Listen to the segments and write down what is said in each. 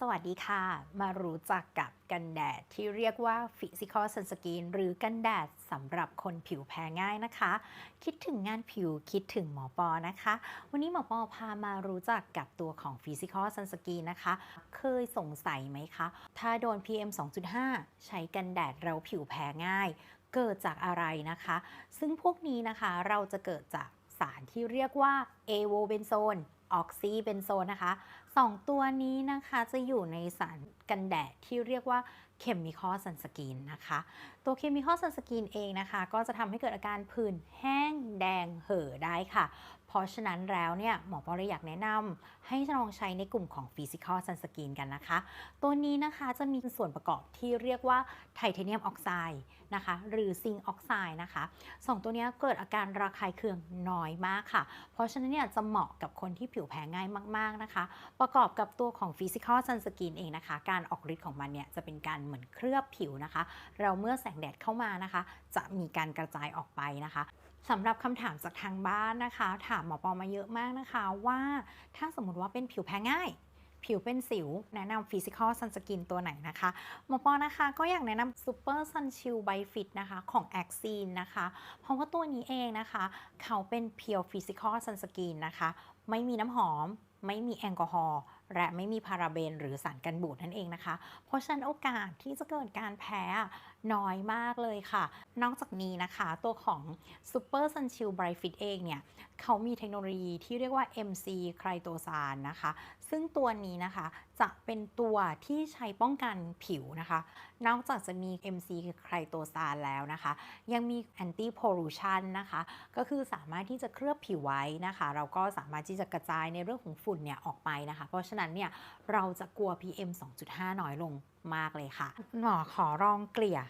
สวัสดีค่ะ มารู้จักกับกันแดดที่เรียกว่า Physical Sunscreen หรือกันแดดสำหรับคนผิวแพ้ง่ายนะคะ คิดถึงงานผิวคิดถึงหมอปอนะคะ วันนี้หมอปอพามารู้จักกับตัวของ Physical Sunscreen นะคะ เคยสงสัยไหมคะ ถ้าโดน PM 2.5 ใช้กันแดดเราผิวแพ้ง่าย เกิดจากอะไรนะคะ ซึ่งพวกนี้นะคะเราจะเกิดจากสารที่เรียกว่าเอโวเบนโซน ออกซิเบนโซนนะคะสองตัวนี้นะคะจะอยู่ในสารกันแดดที่เรียกว่าเคมีคอลซันสกินนะคะ ตัวเคมีคอลซันสกินเองนะคะ ก็จะทำให้เกิดอาการผื่นแห้งแดงเห่อได้ค่ะ เพราะฉะนั้นแล้วเนี่ยหมอปอเลยอยากแนะนำให้ลองใช้ในกลุ่มของ Physical Sunscreen กันนะคะ ตัวนี้นะคะจะมีส่วนประกอบที่เรียกว่าไทเทเนียมออกไซด์นะคะ หรือซิงค์ออกไซด์นะคะสองตัวนี้เกิดอาการระคายเคืองน้อยมากค่ะ เพราะฉะนั้นเนี่ยจะเหมาะกับคนที่ผิวแพ้ง่ายมาก ๆนะคะ ประกอบกับตัวของ Physical Sunscreen เองนะคะ การออกฤทธิ์ของมันเนี่ยจะเป็นการเหมือนเคลือบผิวนะคะ เราเมื่อแสงแดดเข้ามานะคะ จะมีการกระจายออกไปนะคะ สำหรับคำถามจากทางบ้านนะคะ ถามหมอปอมาเยอะมากนะคะว่าถ้าสมมติว่าเป็นผิวแพ้ง่าย ผิวเป็นสิว แนะนำ Physical Sunscreen ตัวไหนนะคะ หมอปอนะคะก็อยากแนะนำ Super Sun Chill by Fit นะคะของ a x i n นนะคะ เพราะว่าตัวนี้เองนะคะ เขาเป็น Pure Physical Sunscreen นะคะ ไม่มีน้ำหอม ไม่มีแอลกอฮอล์และไม่มีพาราเบนหรือสารกันบูดนั่นเองนะคะ เพราะฉะนั้นโอกาสที่จะเกิดการแพ้ น้อยมากเลยค่ะ นอกจากนี้นะคะตัวของ Super Sun Chill Bright Fit เองเนี่ยเขามีเทคโนโลยีที่เรียกว่า MC ไครโตซานนะคะ ซึ่งตัวนี้นะคะจะเป็นตัวที่ใช้ป้องกันผิวนะคะ นอกจากจะมี MC ไครโตซานแล้วนะคะ ยังมี Anti Pollution นะคะ ก็คือสามารถที่จะเคลือบผิวไว้นะคะ เราก็สามารถที่จะกระจายในเรื่องของฝุ่นเนี่ยออกไปนะคะ เพราะฉะนั้นเนี่ยเราจะกลัว PM 2.5 น้อยลงมากเลยค่ะ หมอขอลองเกลี่ย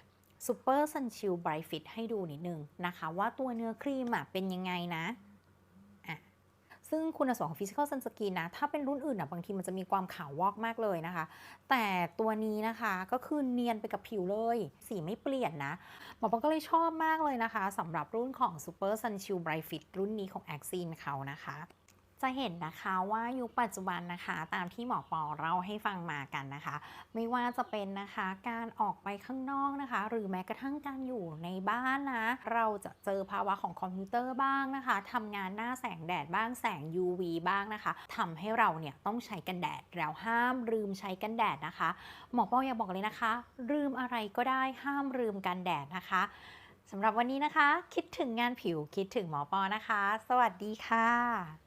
Super Sun Chill Bright Fit ให้ดูนิดนึงนะคะ ว่าตัวเนื้อครีมอะเป็นยังไงนะซึ่งคุณสมบัติของ Physical Sunscreen นะ ถ้าเป็นรุ่นอื่นอะบางทีมันจะมีความขาววอกมากเลยนะคะ แต่ตัวนี้นะคะก็คือเนียนไปกับผิวเลย สีไม่เปลี่ยนนะ หมอปองก็เลยชอบมากเลยนะคะสำหรับรุ่นของ Super Sun Chill Bright Fit รุ่นนี้ของ a x i n เขานะคะ จะเห็นนะคะว่ายุคปัจจุบันนะคะตามที่หมอปอเล่าให้ฟังมากันนะคะ ไม่ว่าจะเป็นนะคะการออกไปข้างนอกนะคะ หรือแม้กระทั่งการอยู่ในบ้านนะ เราจะเจอภาวะของคอมพิวเตอร์บ้างนะคะทำงานหน้าแสงแดดบ้างแสง UV บ้างนะคะทำให้เราเนี่ยต้องใช้กันแดดแล้วห้ามลืมใช้กันแดดนะคะ หมอปออยากบอกเลยนะคะ ลืมอะไรก็ได้ห้ามลืมกันแดดนะคะสำหรับวันนี้นะคะ คิดถึงงานผิวคิดถึงหมอปอนะคะ สวัสดีค่ะ